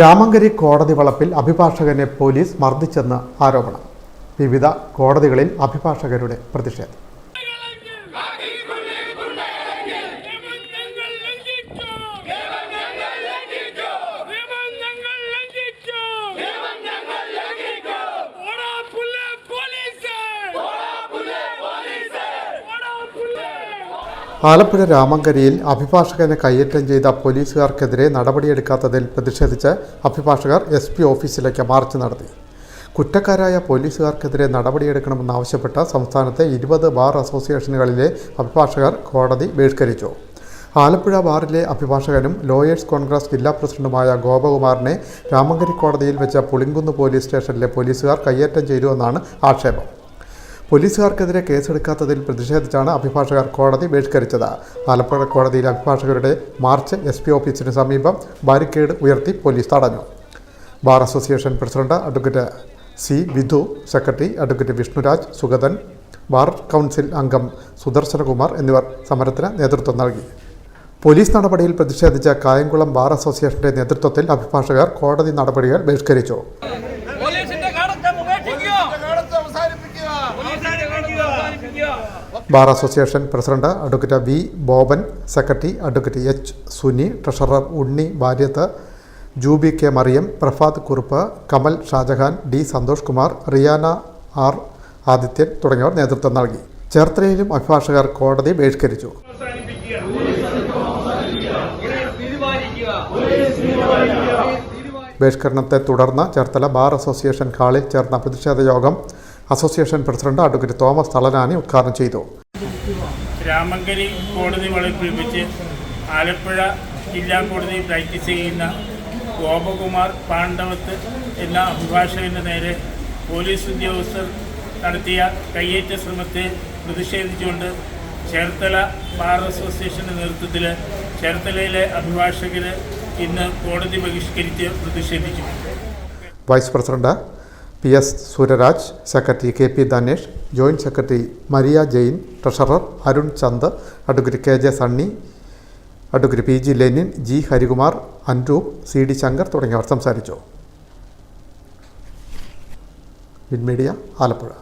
രാമങ്കരി കോടതി വളപ്പിൽ അഭിഭാഷകനെ പോലീസ് മർദ്ദിച്ചെന്ന് ആരോപണം. വിവിധ കോടതികളിൽ അഭിഭാഷകരുടെ പ്രതിഷേധം. ആലപ്പുഴ രാമങ്കരിയിൽ അഭിഭാഷകനെ കയ്യേറ്റം ചെയ്ത പോലീസുകാർക്കെതിരെ നടപടിയെടുക്കാത്തതിൽ പ്രതിഷേധിച്ച് അഭിഭാഷകർ എസ് പി ഓഫീസിലേക്ക് മാർച്ച് നടത്തി. കുറ്റക്കാരായ പോലീസുകാർക്കെതിരെ നടപടിയെടുക്കണമെന്നാവശ്യപ്പെട്ട് സംസ്ഥാനത്തെ ഇരുപത് ബാർ അസോസിയേഷനുകളിലെ അഭിഭാഷകർ കോടതി ബഹിഷ്കരിച്ചു. ആലപ്പുഴ ബാറിലെ അഭിഭാഷകനും ലോയേഴ്സ് കോൺഗ്രസ് ജില്ലാ പ്രസിഡന്റുമായ ഗോപകുമാറിനെ രാമങ്കരി കോടതിയിൽ വെച്ച പുളിങ്കുന്ന് പോലീസ് സ്റ്റേഷനിലെ പോലീസുകാർ കയ്യേറ്റം ചെയ്തുവെന്നാണ് ആക്ഷേപം. പോലീസുകാർക്കെതിരെ കേസെടുക്കാത്തതിൽ പ്രതിഷേധിച്ചാണ് അഭിഭാഷകർ കോടതി ബഹിഷ്കരിച്ചത്. ആലപ്പുഴ കോടതിയിലെ അഭിഭാഷകരുടെ മാർച്ച് എസ് പി ഓഫീസിന് സമീപം ബാരിക്കേഡ് ഉയർത്തി പോലീസ് തടഞ്ഞു. Bar association president advocate C Vidhu secretary advocate Vishnuraj Sugathan bar council അംഗം സുദർശനകുമാർ എന്നിവർ സമരത്തിന് നേതൃത്വം നൽകി. പോലീസ് നടപടിയിൽ പ്രതിഷേധിച്ച കായംകുളം ബാർ അസോസിയേഷന്റെ നേതൃത്വത്തിൽ അഭിഭാഷകർ കോടതി നടപടികൾ ബഹിഷ്കരിച്ചു. Bar association president advocate V Boban secretary advocate H Suni treasurer Unni Bharyath Jubi K Mariyam Prafad Kurup Kamal Shajahan D Santhosh Kumar Riyana R Adithyan തുടങ്ങിയവർ നേതൃത്വം നൽകി. ചേർത്തലയിലും അഭിഭാഷകർ കോടതി ബഹിഷ്കരിച്ചു. ബഹിഷ്കരണത്തെ തുടർന്ന് ചേർത്തല ബാർ അസോസിയേഷൻ ഹാളിൽ ചേർന്ന പ്രതിഷേധ യോഗം association president advocate Thomas Thalanani ഉദ്ഘാടനം ചെയ്തു. രാമങ്കരി കോടതി വളപ്പിച്ച് ആലപ്പുഴ ജില്ലാ കോടതി പ്രാക്ടീസ് ചെയ്യുന്ന ഗോപകുമാർ പാണ്ഡവത്ത് എന്ന അഭിഭാഷകന് നേരെ പോലീസ് ഉദ്യോഗസ്ഥർ നടത്തിയ കയ്യേറ്റ ശ്രമത്തെ പ്രതിഷേധിച്ചുകൊണ്ട് ചേർത്തല ബാർ അസോസിയേഷന്റെ നേതൃത്വത്തിൽ ചേർത്തലയിലെ അഭിഭാഷകർ ഇന്ന് കോടതി ബഹിഷ്കരിച്ച് പ്രതിഷേധിച്ചു. Vice president P S Suryaraj secretary K P Dhanesh joint secretary Maria Jain treasurer Arun Chand advocate K J Sunny advocate P G Lenin G Harikumar Anroop C D Shankar തുടങ്ങിയവർ സംസാരിച്ചു. വിൻമീഡിയ ആലപ്പുഴ.